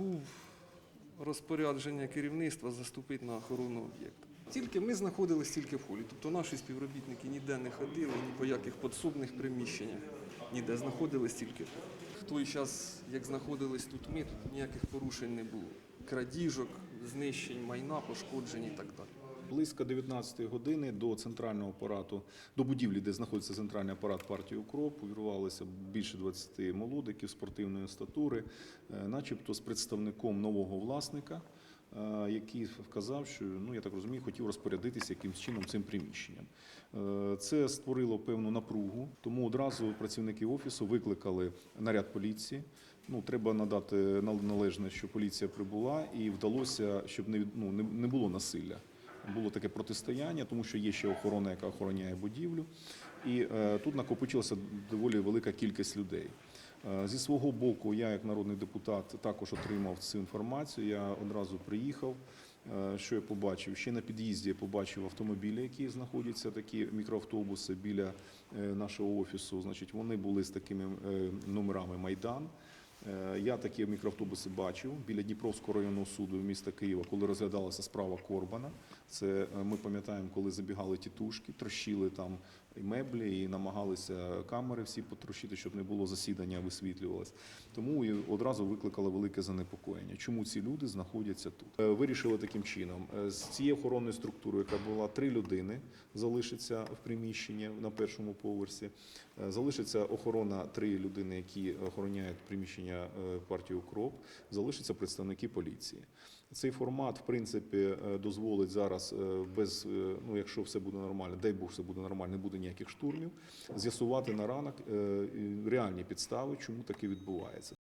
був розпорядження керівництва заступити на охорону об'єкту. Тільки ми знаходились тільки в холі. Тобто наші співробітники ніде не ходили, ні по яких підсобних приміщеннях, ніде знаходились тільки. В той час, як знаходились тут ми, тут ніяких порушень не було. Крадіжок, знищень майна, пошкоджень і так далі. Близько 19 години до центрального апарату, до будівлі, де знаходиться центральний апарат партії укроп, увірвалося більше 20 молодиків спортивної статури, е, начебто з представником нового власника, е, який вказав, що ну я так розумію, хотів розпорядитися якимсь чином цим приміщенням. Е, Це створило певну напругу, тому одразу працівники офісу викликали наряд поліції. Ну, треба надати належне, що поліція прибула, і вдалося, щоб не, ну, не було насилля. Було таке протистояння, тому що є ще охорона, яка охороняє будівлю. І е, тут накопичилася доволі велика кількість людей. Е, Зі свого боку, я, як народний депутат, також отримав цю інформацію. Я одразу приїхав. Е, Що я побачив? Ще на під'їзді я побачив автомобілі, які знаходяться, такі мікроавтобуси біля нашого офісу. Значить, вони були з такими номерами Майдан. Я такі мікроавтобуси бачив біля Дніпровського районного суду міста Києва, коли розглядалася справа Корбана. Це е, ми пам'ятаємо, коли забігали тітушки, трощили там і меблі, і намагалися камери всі потрощити, щоб не було засідання, висвітлювалось. Тому і одразу викликало велике занепокоєння. Чому ці люди знаходяться тут? Е, Вирішили таким чином: Е, з цієї охоронної структури, яка була три людини, залишиться в приміщенні на першому поверсі. Е, Залишиться охорона три людини, які охороняють приміщення партії Укроп. Залишаться представники поліції. Цей формат, в принципі, дозволить зараз без, ну якщо все буде нормально, дай Бог, все буде нормально, не буде ніяких штурмів, з'ясувати на ранок е, реальні підстави, чому таке відбувається.